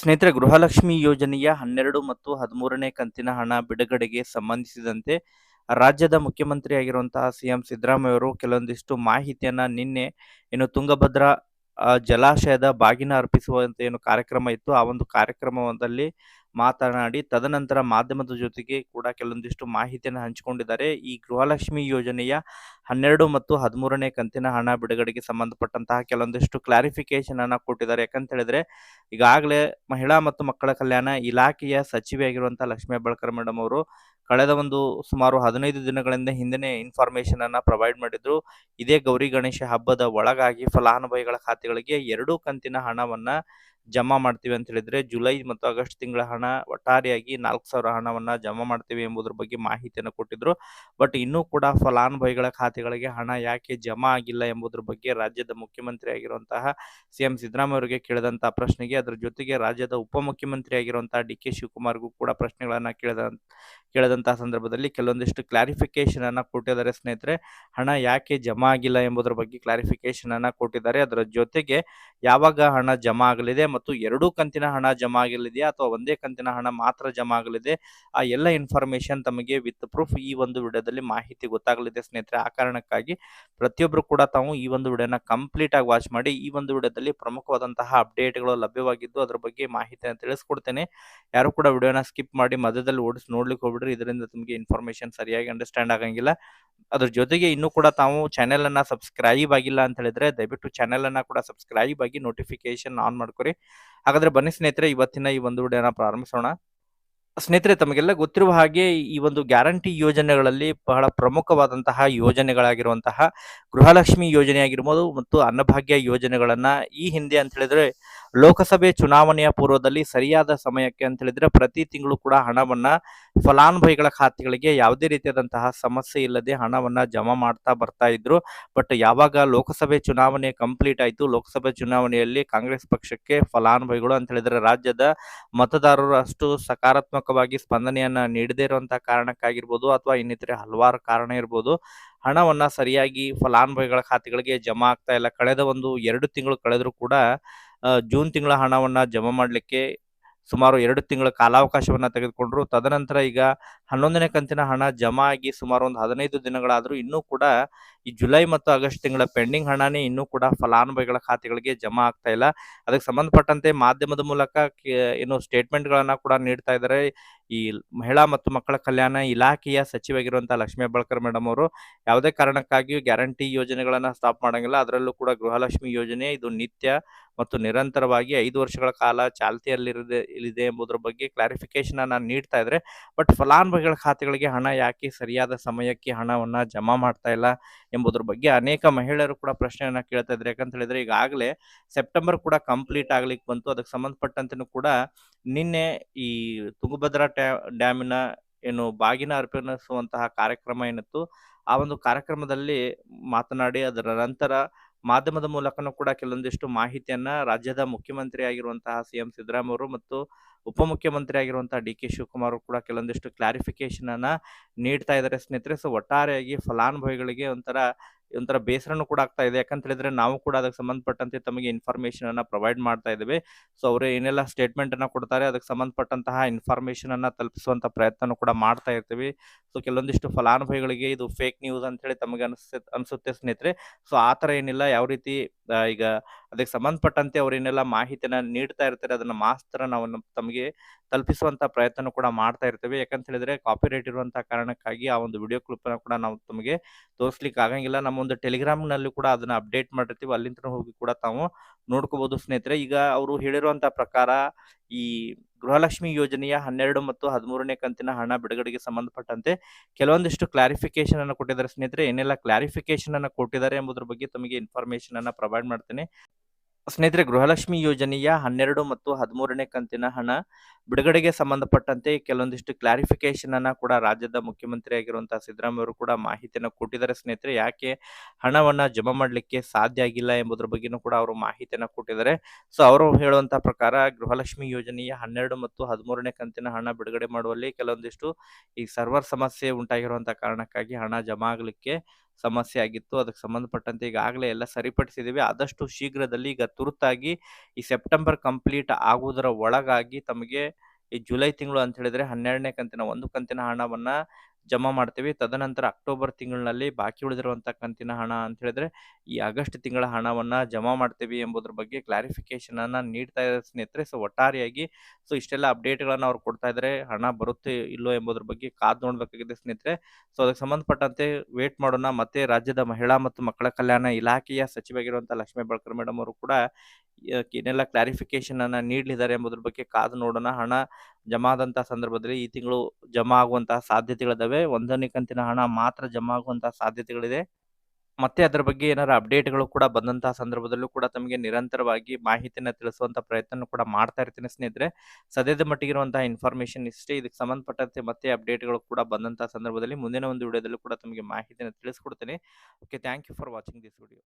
ಸ್ನೇಹಿತರೆ, ಗೃಹಲಕ್ಷ್ಮಿ ಯೋಜನೆಯ ಹನ್ನೆರಡು ಮತ್ತು ಹದಿಮೂರನೇ ಕಂತಿನ ಹಣ ಬಿಡುಗಡೆಗೆ ಸಂಬಂಧಿಸಿದಂತೆ ರಾಜ್ಯದ ಮುಖ್ಯಮಂತ್ರಿಯಾಗಿರುವಂತಹ ಸಿಎಂ ಸಿದ್ದರಾಮಯ್ಯ ಅವರು ಕೆಲವೊಂದಿಷ್ಟು ಮಾಹಿತಿಯನ್ನ ನಿನ್ನೆ ಏನು ತುಂಗಭದ್ರಾ ಜಲಾಶಯದ ಬಾಗಿನ ಅರ್ಪಿಸುವಂತ ಏನು ಕಾರ್ಯಕ್ರಮ ಇತ್ತು, ಆ ಒಂದು ಕಾರ್ಯಕ್ರಮದಲ್ಲಿ ಮಾತನಾಡಿ, ತದನಂತರ ಮಾಧ್ಯಮದ ಜೊತೆಗೆ ಕೂಡ ಕೆಲವೊಂದಿಷ್ಟು ಮಾಹಿತಿಯನ್ನು ಹಂಚಿಕೊಂಡಿದ್ದಾರೆ. ಈ ಗೃಹಲಕ್ಷ್ಮಿ ಯೋಜನೆಯ ಹನ್ನೆರಡು ಮತ್ತು ಹದಿಮೂರನೇ ಕಂತಿನ ಹಣ ಬಿಡುಗಡೆಗೆ ಸಂಬಂಧಪಟ್ಟಂತಹ ಕೆಲವೊಂದಿಷ್ಟು ಕ್ಲಾರಿಫಿಕೇಶನ್ ಅನ್ನ ಕೊಟ್ಟಿದ್ದಾರೆ. ಯಾಕಂತ ಹೇಳಿದ್ರೆ ಈಗಾಗಲೇ ಮಹಿಳಾ ಮತ್ತು ಮಕ್ಕಳ ಕಲ್ಯಾಣ ಇಲಾಖೆಯ ಸಚಿವೆಯಾಗಿರುವಂತಹ ಲಕ್ಷ್ಮೀ ಹೆಬ್ಬಾಳ್ಕರ್ ಮೇಡಮ್ ಅವರು ಕಳೆದ ಒಂದು ಸುಮಾರು ಹದಿನೈದು ದಿನಗಳಿಂದ ಹಿಂದೆ ಇನ್ಫಾರ್ಮೇಶನ್ ಅನ್ನ ಪ್ರೊವೈಡ್ ಮಾಡಿದ್ರು. ಇದೇ ಗೌರಿ ಗಣೇಶ ಹಬ್ಬದ ಒಳಗಾಗಿ ಫಲಾನುಭವಿಗಳ ಖಾತೆಗಳಿಗೆ ಎರಡು ಕಂತಿನ ಹಣವನ್ನ ಜಮಾ ಮಾಡ್ತೀವಿ ಅಂತ ಹೇಳಿದ್ರೆ ಜುಲೈ ಮತ್ತು ಆಗಸ್ಟ್ ತಿಂಗಳ ಹಣ ಒಟ್ಟಾರೆಯಾಗಿ ನಾಲ್ಕು ಸಾವಿರ ಹಣವನ್ನ ಜಮಾ ಮಾಡ್ತೀವಿ ಎಂಬುದರ ಬಗ್ಗೆ ಮಾಹಿತಿಯನ್ನು ಕೊಟ್ಟಿದ್ರು. ಬಟ್ ಇನ್ನೂ ಕೂಡ ಫಲಾನುಭವಿಗಳ ಖಾತೆಗಳಿಗೆ ಹಣ ಯಾಕೆ ಜಮಾ ಆಗಿಲ್ಲ ಎಂಬುದರ ಬಗ್ಗೆ ರಾಜ್ಯದ ಮುಖ್ಯಮಂತ್ರಿ ಆಗಿರುವಂತಹ ಸಿಎಂ ಸಿದ್ದರಾಮಯ್ಯ ಅವರಿಗೆ ಕೇಳಿದಂತಹ ಪ್ರಶ್ನೆಗೆ ಅದರ ಜೊತೆಗೆ ರಾಜ್ಯದ ಉಪಮುಖ್ಯಮಂತ್ರಿ ಆಗಿರುವಂತಹ ಡಿ ಕೆ ಶಿವಕುಮಾರ್ಗೂ ಕೂಡ ಪ್ರಶ್ನೆಗಳನ್ನ ಕೇಳಿದ ಕೇಳಿದಂತಹ ಸಂದರ್ಭದಲ್ಲಿ ಕೆಲವೊಂದಿಷ್ಟು ಕ್ಲಾರಿಫಿಕೇಶನ್ ಅನ್ನ ಕೊಟ್ಟಿದ್ದಾರೆ ಸ್ನೇಹಿತರೆ. ಹಣ ಯಾಕೆ ಜಮಾ ಆಗಿಲ್ಲ ಎಂಬುದರ ಬಗ್ಗೆ ಕ್ಲಾರಿಫಿಕೇಶನ್ ಅನ್ನ ಕೊಟ್ಟಿದ್ದಾರೆ. ಅದರ ಜೊತೆಗೆ ಯಾವಾಗ ಹಣ ಜಮಾ ಆಗಲಿದೆ ಮತ್ತು ಎರಡೂ ಕಂತಿನ ಹಣ ಜಮಾ ಆಗಲಿದೆಯಾ ಅಥವಾ ಒಂದೇ ಕಂತಿನ ಹಣ ಮಾತ್ರ ಜಮಾ ಆಗಲಿದೆ ಆ ಎಲ್ಲ ಇನ್ಫಾರ್ಮೇಶನ್ ತಮಗೆ ವಿತ್ ಪ್ರೂಫ್ ಈ ಒಂದು ವಿಡಿಯೋದಲ್ಲಿ ಮಾಹಿತಿ ಗೊತ್ತಾಗಲಿದೆ ಸ್ನೇಹಿತರೆ. ಆ ಕಾರಣಕ್ಕಾಗಿ ಪ್ರತಿಯೊಬ್ಬರು ಕೂಡ ತಾವು ಈ ಒಂದು ವಿಡಿಯೋನ ಕಂಪ್ಲೀಟ್ ಆಗಿ ವಾಚ್ ಮಾಡಿ ಈ ಒಂದು ವಿಡಿಯೋದಲ್ಲಿ ಪ್ರಮುಖವಾದಂತಹ ಅಪ್ಡೇಟ್ಗಳು ಲಭ್ಯವಾಗಿದ್ದು ಅದರ ಬಗ್ಗೆ ಮಾಹಿತಿಯನ್ನು ತಿಳಿಸ್ಕೊಡ್ತೇನೆ. ಯಾರು ಕೂಡ ವಿಡಿಯೋನ ಸ್ಕಿಪ್ ಮಾಡಿ ಮಧ್ಯದಲ್ಲಿ ಓಡಿಸಿ ನೋಡ್ಲಿಕ್ಕೆ ಹೋಗ್ಬಿಡ್ರಿ. ಇದರಿಂದ ನಿಮಗೆ ಇನ್ಫಾರ್ಮೇಶನ್ ಸರಿಯಾಗಿ ಅಂಡರ್ಸ್ಟ್ಯಾಂಡ್ ಆಗಂಗಿಲ್ಲ. ಅದ್ರ ಜೊತೆಗೆ ಇನ್ನೂ ಕೂಡ ತಾವು ಚಾನೆಲ್ ಅನ್ನ ಸಬ್ಸ್ಕ್ರೈಬ್ ಆಗಿಲ್ಲ ಅಂತ ಹೇಳಿದ್ರೆ ದಯವಿಟ್ಟು ಚಾನೆಲ್ ಅನ್ನ ಕೂಡ ಸಬ್ಸ್ಕ್ರೈಬ್ ಆಗಿ ನೋಟಿಫಿಕೇಶನ್ ಆನ್ ಮಾಡ್ಕೊರಿ. ಹಾಗಾದ್ರೆ ಬನ್ನಿ ಸ್ನೇಹಿತರೆ, ಇವತ್ತಿನ ಈ ಒಂದು ವಿಡಿಯೋನ ಪ್ರಾರಂಭಿಸೋಣ. ಸ್ನೇಹಿತರೆ, ತಮಗೆಲ್ಲ ಗೊತ್ತಿರುವ ಹಾಗೆ ಈ ಒಂದು ಗ್ಯಾರಂಟಿ ಯೋಜನೆಗಳಲ್ಲಿ ಬಹಳ ಪ್ರಮುಖವಾದಂತಹ ಯೋಜನೆಗಳಾಗಿರುವಂತಹ ಗೃಹಲಕ್ಷ್ಮಿ ಯೋಜನೆ ಆಗಿರ್ಬೋದು ಮತ್ತು ಅನ್ನಭಾಗ್ಯ ಯೋಜನೆಗಳನ್ನ ಈ ಹಿಂದೆ ಅಂತ ಹೇಳಿದ್ರೆ ಲೋಕಸಭೆ ಚುನಾವಣೆಯ ಪೂರ್ವದಲ್ಲಿ ಸರಿಯಾದ ಸಮಯಕ್ಕೆ ಅಂತ ಹೇಳಿದ್ರೆ ಪ್ರತಿ ತಿಂಗಳು ಕೂಡ ಹಣವನ್ನ ಫಲಾನುಭವಿಗಳ ಖಾತೆಗಳಿಗೆ ಯಾವುದೇ ರೀತಿಯಾದಂತಹ ಸಮಸ್ಯೆ ಇಲ್ಲದೆ ಹಣವನ್ನ ಜಮಾ ಮಾಡ್ತಾ ಬರ್ತಾ ಇದ್ರು. ಬಟ್ ಯಾವಾಗ ಲೋಕಸಭೆ ಚುನಾವಣೆ ಕಂಪ್ಲೀಟ್ ಆಯಿತು, ಲೋಕಸಭೆ ಚುನಾವಣೆಯಲ್ಲಿ ಕಾಂಗ್ರೆಸ್ ಪಕ್ಷಕ್ಕೆ ಫಲಾನುಭವಿಗಳು ಅಂತ ಹೇಳಿದ್ರೆ ರಾಜ್ಯದ ಮತದಾರರು ಅಷ್ಟು ಸಕಾರಾತ್ಮಕವಾಗಿ ಸ್ಪಂದನೆಯನ್ನ ನೀಡದೇ ಇರುವಂತಹ ಕಾರಣಕ್ಕಾಗಿರ್ಬೋದು ಅಥವಾ ಇನ್ನಿತರೆ ಹಲವಾರು ಕಾರಣ ಇರ್ಬೋದು. ಹಣವನ್ನ ಸರಿಯಾಗಿ ಫಲಾನುಭವಿಗಳ ಖಾತೆಗಳಿಗೆ ಜಮಾ ಆಗ್ತಾ ಇಲ್ಲ. ಕಳೆದ ಒಂದು ಎರಡು ತಿಂಗಳು ಕಳೆದರೂ ಕೂಡ ಜೂನ್ ತಿಂಗಳ ಹಣವನ್ನ ಜಮಾ ಮಾಡಲಿಕ್ಕೆ ಸುಮಾರು ಎರಡು ತಿಂಗಳ ಕಾಲಾವಕಾಶವನ್ನ ತೆಗೆದುಕೊಂಡ್ರು. ತದನಂತರ ಈಗ ಹನ್ನೊಂದನೇ ಕಂತಿನ ಹಣ ಜಮಾ ಆಗಿ ಸುಮಾರು ಒಂದು ಹದಿನೈದು ದಿನಗಳಾದರೂ ಇನ್ನೂ ಕೂಡ ಈ ಜುಲೈ ಮತ್ತು ಆಗಸ್ಟ್ ತಿಂಗಳ ಪೆಂಡಿಂಗ್ ಹಣನೇ ಇನ್ನೂ ಕೂಡ ಫಲಾನುಭವಿಗಳ ಖಾತೆಗಳಿಗೆ ಜಮಾ ಆಗ್ತಾ ಇಲ್ಲ. ಅದಕ್ಕೆ ಸಂಬಂಧಪಟ್ಟಂತೆ ಮಾಧ್ಯಮದ ಮೂಲಕ ಏನು ಸ್ಟೇಟ್ಮೆಂಟ್ಗಳನ್ನ ಕೂಡ ನೀಡ್ತಾ ಇದ್ದಾರೆ. ಈ ಮಹಿಳಾ ಮತ್ತು ಮಕ್ಕಳ ಕಲ್ಯಾಣ ಇಲಾಖೆಯ ಸಚಿವಾಗಿರುವಂತಹ ಲಕ್ಷ್ಮೀ ಹೆಬ್ಬಾಳ್ಕರ್ ಮೇಡಮ್ ಅವರು, ಯಾವುದೇ ಕಾರಣಕ್ಕಾಗಿಯೂ ಗ್ಯಾರಂಟಿ ಯೋಜನೆಗಳನ್ನ ಸ್ಟಾಪ್ ಮಾಡಂಗಿಲ್ಲ. ಅದರಲ್ಲೂ ಕೂಡ ಗೃಹಲಕ್ಷ್ಮಿ ಯೋಜನೆ, ಇದು ನಿತ್ಯ ಮತ್ತು ನಿರಂತರವಾಗಿ ಐದು ವರ್ಷಗಳ ಕಾಲ ಚಾಲ್ತಿಯಲ್ಲಿರದೆ, ಇಲ್ಲಿದೆ ಎಂಬುದರ ಬಗ್ಗೆ ಕ್ಲಾರಿಫಿಕೇಶನ್ ನಾನು ನೀಡ್ತಾ ಇದ್ರೆ ಬಟ್ ಫಲಾನುಭವಿಗಳ ಖಾತೆಗಳಿಗೆ ಹಣ ಯಾಕೆ ಸರಿಯಾದ ಸಮಯಕ್ಕೆ ಹಣವನ್ನು ಜಮಾ ಮಾಡ್ತಾ ಇಲ್ಲ ಎಂಬುದರ ಬಗ್ಗೆ ಅನೇಕ ಮಹಿಳೆಯರು ಕೂಡ ಪ್ರಶ್ನೆಯನ್ನು ಕೇಳ್ತಾ ಇದ್ದಾರೆ. ಯಾಕಂತ ಹೇಳಿದ್ರೆ ಈಗಾಗಲೇ ಸೆಪ್ಟೆಂಬರ್ ಕೂಡ ಕಂಪ್ಲೀಟ್ ಆಗ್ಲಿಕ್ಕೆ ಬಂತು. ಅದಕ್ಕೆ ಸಂಬಂಧಪಟ್ಟಂತೆನೂ ಕೂಡ ನಿನ್ನೆ ಈ ತುಂಗಭದ್ರಾ ಡ್ಯಾಮಿನ ಏನು ಬಾಗಿನ ಅರ್ಪಣಿಸುವಂತಹ ಕಾರ್ಯಕ್ರಮ ಏನಿತ್ತು, ಆ ಒಂದು ಕಾರ್ಯಕ್ರಮದಲ್ಲಿ ಮಾತನಾಡಿ ಅದರ ನಂತರ ಮಾಧ್ಯಮದ ಮೂಲಕನೂ ಕೂಡ ಕೆಲವೊಂದಿಷ್ಟು ಮಾಹಿತಿಯನ್ನ ರಾಜ್ಯದ ಮುಖ್ಯಮಂತ್ರಿ ಆಗಿರುವಂತಹ ಸಿಎಂ ಸಿದ್ದರಾಮಯ್ಯ ಮತ್ತು ಉಪಮುಖ್ಯಮಂತ್ರಿ ಆಗಿರುವಂತಹ ಡಿ ಕೆ ಶಿವಕುಮಾರ್ ಕೂಡ ಕೆಲವೊಂದಿಷ್ಟು ಕ್ಲಾರಿಫಿಕೇಶನ್ ಅನ್ನ ನೀಡ್ತಾ ಇದ್ದಾರೆ ಸ್ನೇಹಿತರೆ. ಸೊ ಒಟ್ಟಾರೆಯಾಗಿ ಫಲಾನುಭವಿಗಳಿಗೆ ಒಂಥರ ಒಂಥರ ಬೇಸರನೂ ಕೂಡ ಆಗ್ತಾ ಇದೆ. ಯಾಕಂತ ಹೇಳಿದ್ರೆ ನಾವು ಕೂಡ ಅದಕ್ಕೆ ಸಂಬಂಧಪಟ್ಟಂತೆ ತಮಗೆ ಇನ್ಫಾರ್ಮೇಶನ್ ಅನ್ನ ಪ್ರೊವೈಡ್ ಮಾಡ್ತಾ ಇದ್ದೇವೆ. ಸೊ ಅವರು ಏನೆಲ್ಲ ಸ್ಟೇಟ್ಮೆಂಟ್ ಅನ್ನ ಕೊಡ್ತಾರೆ, ಅದಕ್ಕೆ ಸಂಬಂಧಪಟ್ಟಂತಹ ಇನ್ಫಾರ್ಮೇಶನ್ ಅನ್ನ ತಲುಪಿಸುವಂತ ಪ್ರಯತ್ನ ಕೂಡ ಮಾಡ್ತಾ ಇರ್ತೀವಿ. ಸೊ ಕೆಲವೊಂದಿಷ್ಟು ಫಲಾನುಭವಿಗಳಿಗೆ ಇದು ಫೇಕ್ ನ್ಯೂಸ್ ಅಂತ ಹೇಳಿ ತಮಗೆ ಅನಿಸುತ್ತೆ, ಅನ್ಸುತ್ತೆ ಸ್ನೇಹಿತರೆ. ಸೊ ಆ ಥರ ಏನಿಲ್ಲ. ಯಾವ ರೀತಿ ಈಗ ಅದಕ್ಕೆ ಸಂಬಂಧಪಟ್ಟಂತೆ ಅವ್ರು ಏನೆಲ್ಲ ಮಾಹಿತಿಯನ್ನ ನೀಡ್ತಾ ಇರ್ತಾರೆ, ಅದನ್ನ ಮಾಸ್ತರ ನಾವು ತಮಗೆ ತಲುಪಿಸುವಂತ ಪ್ರಯತ್ನ ಕೂಡ ಮಾಡ್ತಾ ಇರ್ತೇವೆ. ಯಾಕಂತ ಹೇಳಿದ್ರೆ ಕಾಪಿರೈಟ್ ಇರುವಂತಹ ಕಾರಣಕ್ಕಾಗಿ ಆ ಒಂದು ವಿಡಿಯೋ ಕ್ಲಿಪ್ ಕೂಡ ನಾವು ತಮಗೆ ತೋರಿಸ್ಲಿಕ್ಕೆ ಆಗಂಗಿಲ್ಲ. ನಮ್ಮ ಒಂದು ಟೆಲಿಗ್ರಾಮ್ನಲ್ಲಿ ಕೂಡ ಅದನ್ನ ಅಪ್ಡೇಟ್ ಮಾಡಿರ್ತೀವಿ. ಅಲ್ಲಿಂದ ಹೋಗಿ ಕೂಡ ತಾವು ನೋಡ್ಕೋಬಹುದು ಸ್ನೇಹಿತರೆ. ಈಗ ಅವರು ಹೇಳಿರುವಂತಹ ಪ್ರಕಾರ ಈ ಗೃಹಲಕ್ಷ್ಮಿ ಯೋಜನೆಯ ಹನ್ನೆರಡು ಮತ್ತು ಹದಿಮೂರನೇ ಕಂತಿನ ಹಣ ಬಿಡುಗಡೆಗೆ ಸಂಬಂಧಪಟ್ಟಂತೆ ಕೆಲವೊಂದಿಷ್ಟು ಕ್ಲಾರಿಫಿಕೇಶನ್ ಅನ್ನು ಕೊಟ್ಟಿದ್ದಾರೆ ಸ್ನೇಹಿತರೆ. ಏನೆಲ್ಲ ಕ್ಲಾರಿಫಿಕೇಶನ್ ಅನ್ನು ಕೊಟ್ಟಿದ್ದಾರೆ ಎಂಬುದರ ಬಗ್ಗೆ ತಮಗೆ ಇನ್ಫಾರ್ಮೇಶನ್ ಅನ್ನ ಪ್ರೊವೈಡ್ ಮಾಡ್ತೇನೆ. ಸ್ನೇಹಿತರೆ, ಗೃಹಲಕ್ಷ್ಮಿ ಯೋಜನೆಯ ಹನ್ನೆರಡು ಮತ್ತು ಹದಿಮೂರನೇ ಕಂತಿನ ಹಣ ಬಿಡುಗಡೆಗೆ ಸಂಬಂಧಪಟ್ಟಂತೆ ಕೆಲವೊಂದಿಷ್ಟು ಕ್ಲಾರಿಫಿಕೇಶನ್ ಅನ್ನ ಕೂಡ ರಾಜ್ಯದ ಮುಖ್ಯಮಂತ್ರಿ ಆಗಿರುವಂತಹ ಸಿದ್ದರಾಮಯ್ಯ ಅವರು ಕೂಡ ಮಾಹಿತಿಯನ್ನು ಕೊಟ್ಟಿದ್ದಾರೆ ಸ್ನೇಹಿತರೆ. ಯಾಕೆ ಹಣವನ್ನ ಜಮಾ ಮಾಡಲಿಕ್ಕೆ ಸಾಧ್ಯ ಆಗಿಲ್ಲ ಎಂಬುದರ ಬಗ್ಗೆನೂ ಕೂಡ ಅವರು ಮಾಹಿತಿಯನ್ನು ಕೊಟ್ಟಿದ್ದಾರೆ. ಸೊ ಅವರು ಹೇಳುವಂತಹ ಪ್ರಕಾರ ಗೃಹಲಕ್ಷ್ಮಿ ಯೋಜನೆಯ ಹನ್ನೆರಡು ಮತ್ತು ಹದಿಮೂರನೇ ಕಂತಿನ ಹಣ ಬಿಡುಗಡೆ ಮಾಡುವಲ್ಲಿ ಕೆಲವೊಂದಿಷ್ಟು ಈ ಸರ್ವರ್ ಸಮಸ್ಯೆ ಉಂಟಾಗಿರುವಂತಹ ಕಾರಣಕ್ಕಾಗಿ ಹಣ ಜಮಾ ಆಗಲಿಕ್ಕೆ ಸಮಸ್ಯೆ ಆಗಿತ್ತು. ಅದಕ್ಕೆ ಸಂಬಂಧಪಟ್ಟಂತೆ ಈಗಾಗಲೇ ಎಲ್ಲ ಸರಿಪಡಿಸಿದ್ದೀವಿ. ಆದಷ್ಟು ಶೀಘ್ರದಲ್ಲಿ ಈಗ ತುರ್ತಾಗಿ ಈ ಸೆಪ್ಟೆಂಬರ್ ಕಂಪ್ಲೀಟ್ ಆಗುವುದರ ಒಳಗಾಗಿ ತಮಗೆ ಈ ಜುಲೈ ತಿಂಗಳು ಅಂತ ಹೇಳಿದ್ರೆ ಹನ್ನೆರಡನೇ ಕಂತಿನ, ಒಂದು ಕಂತಿನ ಹಣವನ್ನ ಜಮಾ ಮಾಡ್ತೀವಿ. ತದನಂತರ ಅಕ್ಟೋಬರ್ ತಿಂಗಳಿನಲ್ಲಿ ಬಾಕಿ ಉಳಿದಿರುವಂಥ ಕಂತಿನ ಹಣ ಅಂತ ಹೇಳಿದ್ರೆ, ಈ ಆಗಸ್ಟ್ ತಿಂಗಳ ಹಣವನ್ನ ಜಮಾ ಮಾಡ್ತೀವಿ ಎಂಬುದ್ರ ಬಗ್ಗೆ ಕ್ಲಾರಿಫಿಕೇಶನ್ ಅನ್ನ ನೀಡ್ತಾ ಇದ್ದಾರೆ ಸ್ನೇಹಿತರೆ. ಸೊ, ಒಟ್ಟಾರೆಯಾಗಿ ಸೊ, ಇಷ್ಟೆಲ್ಲ ಅಪ್ಡೇಟ್ಗಳನ್ನ ಅವ್ರು ಕೊಡ್ತಾ ಇದ್ದಾರೆ ಹಣ ಬರುತ್ತೆ ಇಲ್ಲೋ ಎಂಬುದರ ಬಗ್ಗೆ ಕಾದು ನೋಡಬೇಕಾಗಿದೆ ಸ್ನೇಹಿತರೆ. ಸೊ, ಅದಕ್ಕೆ ಸಂಬಂಧಪಟ್ಟಂತೆ ವೇಟ್ ಮಾಡೋಣ. ಮತ್ತೆ ರಾಜ್ಯದ ಮಹಿಳಾ ಮತ್ತು ಮಕ್ಕಳ ಕಲ್ಯಾಣ ಇಲಾಖೆಯ ಸಚಿವರಾಗಿರುವಂಥ ಲಕ್ಷ್ಮೀ ಬಳಕರ್ ಮೇಡಮ್ ಅವರು ಕೂಡ ಏನೆಲ್ಲ ಕ್ಲಾರಿಫಿಕೇಶನ್ ಅನ್ನ ನೀಡಲಿದ್ದಾರೆ ಎಂಬುದರ ಬಗ್ಗೆ ಕಾದು ನೋಡೋಣ. ಹಣ ಜಮಾ ಆದಂತಹ ಸಂದರ್ಭದಲ್ಲಿ ಈ ತಿಂಗಳು ಜಮಾ ಆಗುವಂತಹ ಸಾಧ್ಯತೆಗಳಿದಾವೆ. ಒಂದನೇ ಕಂತಿನ ಹಣ ಮಾತ್ರ ಜಮಾ ಆಗುವಂತಹ ಸಾಧ್ಯತೆಗಳಿದೆ. ಮತ್ತೆ ಅದರ ಬಗ್ಗೆ ಏನಾರ ಅಪ್ಡೇಟ್ಗಳು ಕೂಡ ಬಂದಂತಹ ಸಂದರ್ಭದಲ್ಲೂ ಕೂಡ ತಮಗೆ ನಿರಂತರವಾಗಿ ಮಾಹಿತಿಯನ್ನು ತಿಳಿಸುವಂತ ಪ್ರಯತ್ನ ಕೂಡ ಮಾಡ್ತಾ ಇರ್ತೀನಿ ಸ್ನೇಹಿತರೆ. ಸದ್ಯದ ಮಟ್ಟಿಗಿರುವಂತಹ ಇನ್ಫಾರ್ಮೇಶನ್ ಇಷ್ಟೇ. ಇದಕ್ಕೆ ಸಂಬಂಧಪಟ್ಟಂತೆ ಮತ್ತೆ ಅಪ್ಡೇಟ್ಗಳು ಕೂಡ ಬಂದಂತಹ ಸಂದರ್ಭದಲ್ಲಿ ಮುಂದಿನ ಒಂದು ವಿಡಿಯೋದಲ್ಲೂ ಕೂಡ ತಮಗೆ ಮಾಹಿತಿಯನ್ನು ತಿಳಿಸ್ಕೊಡ್ತೀನಿ. Okay thank you for watching this video